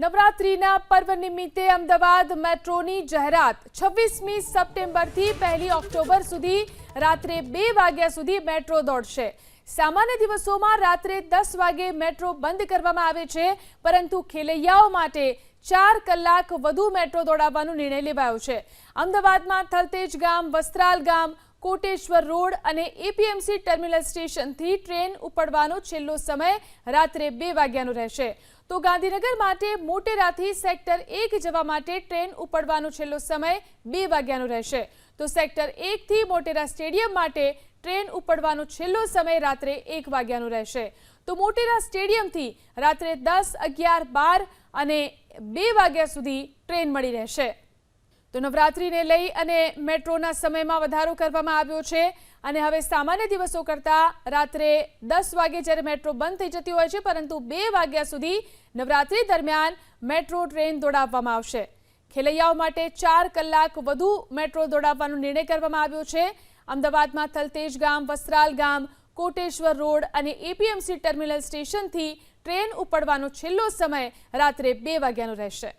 નવરાત્રીના પર્વ નિમિત્તે અમદાવાદ મેટ્રોની જાહેરાત. છવ્વીસમી સપ્ટેમ્બરથી પહેલી ઓક્ટોબર સુધી રાત્રે બે વાગ્યા સુધી મેટ્રો દોડશે. સામાન્ય દિવસોમાં રાત્રે દસ વાગે મેટ્રો બંધ કરવામાં આવે છે, પરંતુ ખેલૈયાઓ માટે ચાર કલાક વધુ મેટ્રો દોડાવવાનો નિર્ણય લેવાયો છે. અમદાવાદમાં થલતેજ ગામ, વસ્ત્રાલ ગામ કોટેશ્વર રોડ અને એપીએમસી ટર્મિનલ સ્ટેશનથી ટ્રેન ઉપડવાનો છેલ્લો સમય રાત્રે બે વાગ્યાનો રહેશે. તો ગાંધીનગર માટે મોટેરાથી સેક્ટર એક જવા માટે ટ્રેન ઉપડવાનો છેલ્લો સમય બે વાગ્યાનો રહેશે. તો સેક્ટર એકથી મોટેરા સ્ટેડિયમ માટે ટ્રેન ઉપડવાનો છેલ્લો સમય રાત્રે એક વાગ્યાનો રહેશે. તો મોટેરા સ્ટેડિયમથી રાત્રે દસ અગિયાર બાર અને બે વાગ્યા સુધી ટ્રેન મળી રહેશે. તો નવરાત્રીને લઈ અને મેટ્રોના સમયમાં વધારો કરવામાં આવ્યો છે અને હવે સામાન્ય દિવસો કરતાં રાત્રે દસ વાગે જ્યારે મેટ્રો બંધ થઈ જતી હોય છે, પરંતુ બે વાગ્યા સુધી નવરાત્રી દરમિયાન મેટ્રો ટ્રેન દોડાવવામાં આવશે. ખેલૈયાઓ માટે ચાર કલાક વધુ મેટ્રો દોડાવવાનો નિર્ણય કરવામાં આવ્યો છે. અમદાવાદમાં થલતેજ ગામ, વસ્ત્રાલ ગામ, કોટેશ્વર રોડ અને એપીએમસી ટર્મિનલ સ્ટેશનથી ટ્રેન ઉપડવાનો છેલ્લો સમય રાત્રે બે વાગ્યાનો રહેશે.